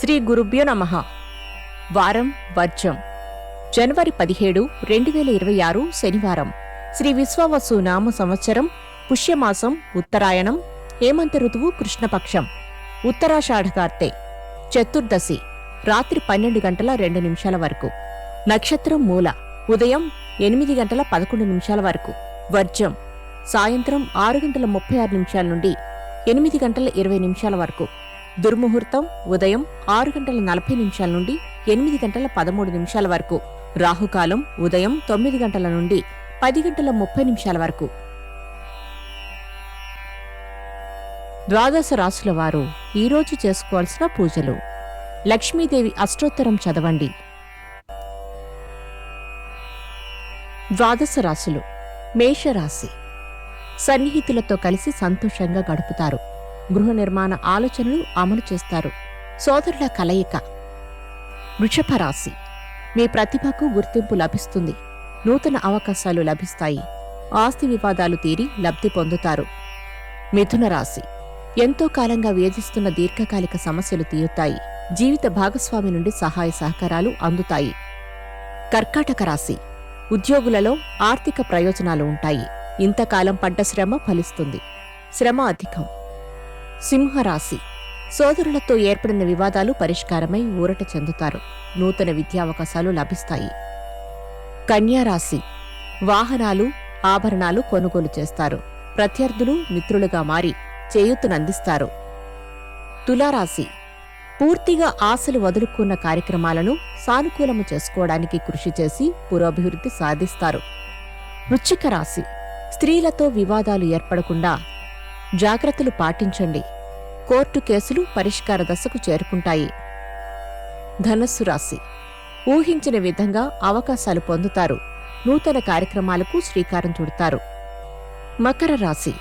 శ్రీ గురుభ్యో నమ. వారం వర్జం. జనవరి పదిహేడు రెండు వేల ఇరవై ఆరు శనివారం. శ్రీ విశ్వవసు నామ సంవత్సరం పుష్యమాసం ఉత్తరాయణం హేమంత ఋతువు కృష్ణపక్షం. ఉత్తరాషాఢకార్తె చతుర్దశి రాత్రి పన్నెండు గంటల రెండు నిమిషాల వరకు. నక్షత్రం మూల ఉదయం ఎనిమిది గంటల పదకొండు నిమిషాల వరకు. వర్జం సాయంత్రం ఆరు గంటల ముప్పై ఆరు నిమిషాల నుండి ఎనిమిది గంటల ఇరవై నిమిషాల వరకు. దుర్ముహూర్తం ఉదయం ఆరు గంటల నలభై నిమిషాల నుండి ఎనిమిది గంటల పదమూడు నిమిషాల వరకు. రాహుకాలం ఉదయం తొమ్మిది గంటల నుండి పది గంటల ముప్పై నిమిషాల వరకు. ద్వాదశ రాసుల వారు ఈరోజు చేసుకోవాల్సిన పూజలు. లక్ష్మీదేవి అష్టోత్తరం చదవండి. ద్వాదశ రాశులు మేషరాశి. సన్నిహితులతో కలిసి సంతోషంగా గడుపుతారు. గృహ నిర్మాణ ఆలోచనలు అమలు చేస్తారు. సోదరుల కలయిక. వృషభరాశి. మీ ప్రతిభకు గుర్తింపు లభిస్తుంది. నూతన అవకాశాలు లభిస్తాయి. ఆస్తి వివాదాలు తీరి లబ్ధి పొందుతారు. మిథున రాశి. ఎంతో కాలంగా వేధిస్తున్న దీర్ఘకాలిక సమస్యలు తీరుతాయి. జీవిత భాగస్వామి నుండి సహాయ సహకారాలు అందుతాయి. కర్కాటక రాశి. ఉద్యోగులలో ఆర్థిక ప్రయోజనాలు ఉంటాయి. ఇంతకాలం పడ్డ శ్రమ ఫలిస్తుంది. శ్రమ అధికం. సింహరాశి. సోదరులతో ఏర్పడిన వివాదాలు పరిష్కారమై ఊరట చెందుతారు. నూతన విద్యావకాశాలు లభిస్తాయి. కన్యారాశి వాహనాలు ఆభరణాలు కొనుగోలు చేస్తారు. ప్రత్యర్థులు మిత్రులుగా మారి చేయూతనందిస్తారు తులారాశి. పూర్తిగా ఆశలు వదులుకున్న కార్యక్రమాలను సానుకూలము చేసుకోవడానికి కృషి చేసి పురోభివృద్ధి సాధిస్తారు. వృచ్చిక రాశి. స్త్రీలతో వివాదాలు ఏర్పడకుండా జాగ్రత్తలు పాటించండి. కోర్టు కేసులు పరిష్కార దశకు చేరుకుంటాయి. ధనస్సు రాశి. ఊహించిన విధంగా అవకాశాలు పొందుతారు. నూతన కార్యక్రమాలకు శ్రీకారం చుడతారు. మకర రాశి.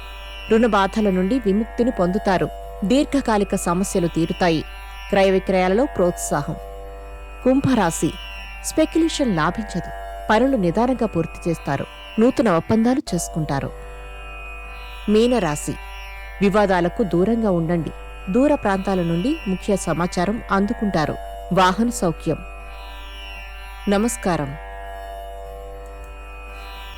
రుణబాధల నుండి విముక్తిని పొందుతారు. దీర్ఘకాలిక సమస్యలు తీరుతాయి. క్రయ విక్రయాలలో ప్రోత్సాహం. కుంభరాశి. స్పెక్యులేషన్ లాభించదు. పనులు నిదానంగా పూర్తి చేస్తారు. నూతన ఒప్పందాలు చేసుకుంటారు. మీనరాశి. వివాదాలకు దూరంగా ఉండండి. దూర ప్రాంతాల నుండి ముఖ్య సమాచారం అందుకుంటారు. వాహన సౌఖ్యం. నమస్కారం.